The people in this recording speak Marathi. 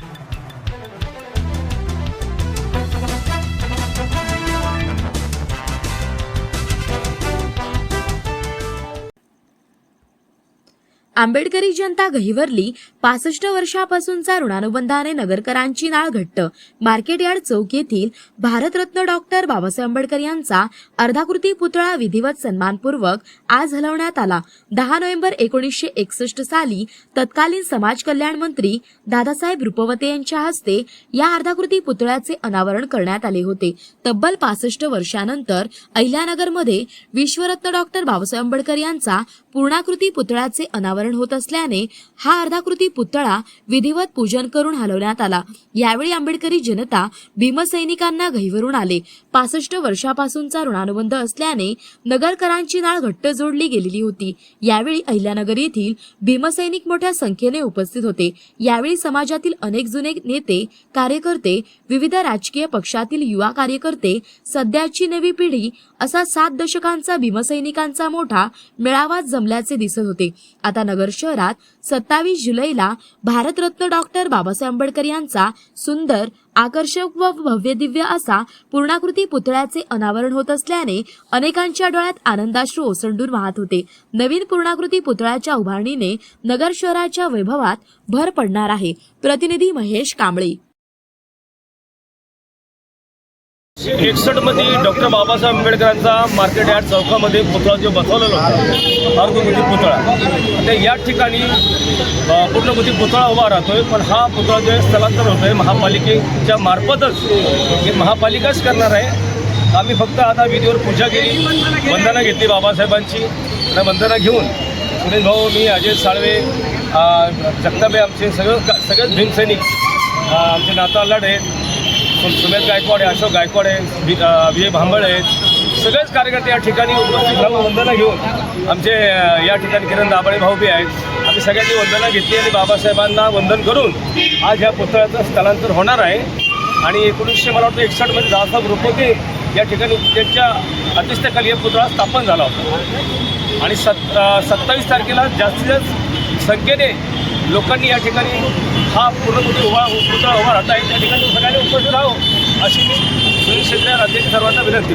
you. आंबेडकरी जनता गहिवरली पासष्ट वर्षापासूनचा ऋणानुबंधाने नगरकरांची नाळ घट्ट. मार्केट यार्ड चौक येथील भारतरत्न डॉक्टर बाबासाहेब आंबेडकर यांचा अर्धाकृती पुतळा विधिवत सन्मानपूर्वक आज हलवण्यात आला. दहा नोव्हेंबर एकोणीसशे एकसष्ट साली तत्कालीन समाज कल्याण मंत्री दादासाहेब रुपवते यांच्या हस्ते या अर्धाकृती पुतळ्याचे अनावरण करण्यात आले होते. तब्बल पासष्ट वर्षानंतर अहिल्यानगरमध्ये विश्वरत्न डॉक्टर बाबासाहेब आंबेडकर यांचा पूर्णाकृती पुतळ्याचे अनावरण होत असल्याने हा अर्धाकृती पुतळा विधिवत पूजन करून हलवण्यात आला. यावेळी आंबेडकरी जनता भीमसैनिकांना गहिवरून आले. पासष्ट वर्षापासूनचा ऋणानुबंध असल्याने नगरकरांची नाळ घट्ट जोडली गेलेली होती. यावेळी अहिल्यानगर येथील भीमसैनिक मोठ्या संख्येने उपस्थित होते. यावेळी समाजातील अनेक जुने नेते कार्यकर्ते विविध राजकीय पक्षातील युवा कार्यकर्ते सध्याची नवी पिढी असा सात दशकांचा भीमसैनिकांचा मोठा मेळावा जमल्याचे दिसत होते. आता नगर शहरात सत्तावीस जुलैला भारतरत्न डॉक्टर बाबासाहेब आंबेडकर यांचा सुंदर आकर्षक व भव्य दिव्य असा पूर्णाकृती पुतळ्याचे अनावरण होत असल्याने अनेकांच्या डोळ्यात आनंदाश्रू ओसंडून वाहत होते. नवीन पूर्णाकृती पुतळ्याच्या उभारणीने नगर शहराच्या वैभवात भर पडणार आहे. प्रतिनिधी महेश कांबळे एकसष्टमध्ये डॉक्टर बाबासाहेब आंबेडकरांचा मार्केट यार्ड चौकामध्ये पुतळा जो बसवलेला होता. अर्धकृती पुतळा. तर या ठिकाणी अ, पुतळा उभा राहतोय पण हा पुतळा जो आहे स्थलांतर होतोय. महापालिकेच्या मार्फतच हे महापालिकाच करणार आहे. आम्ही फक्त आता विधीवर पूजा केली वंदना घेतली बाबासाहेबांची. आणि वंदना घेऊन सुनील भाऊ मी अजय साळवे अ, आमचे सगळं का- सगळेच भीमसैनिक आमचे नाता लाड आहेत सुमेध गायकवाड आहे अशोक गायकवाड आहे विजय भांबळ आहेत. सगळेच कार्यकर्ते या ठिकाणी उपस्थित राहून वंदना घेऊन आमचे या ठिकाणी किरण दाभाडे भाऊ बी आहेत. आम्ही सगळ्यांनी वंदना घेतली आणि बाबासाहेबांना वंदन करून आज ह्या पुतळ्याचं स्थलांतर होणार आहे. आणि एकोणीसशे मला वाटतं एकसष्टमध्ये दादासाहेब रुपवते या ठिकाणी त्यांच्या अध्यक्षतेखाली हा पुतळा स्थापन झाला होता. आणि सत् सत्तावीस तारखेला जास्तीत जास्त संख्येने लोकांनी या ठिकाणी हा पूर्णपणे उभा पुतळा उभा राहता येईल. त्या ठिकाणी सगळ्यांनी उपस्थित राहावं अशी मी सुनील क्षेत्रीय राज्याच्या सर्वांना विनंती.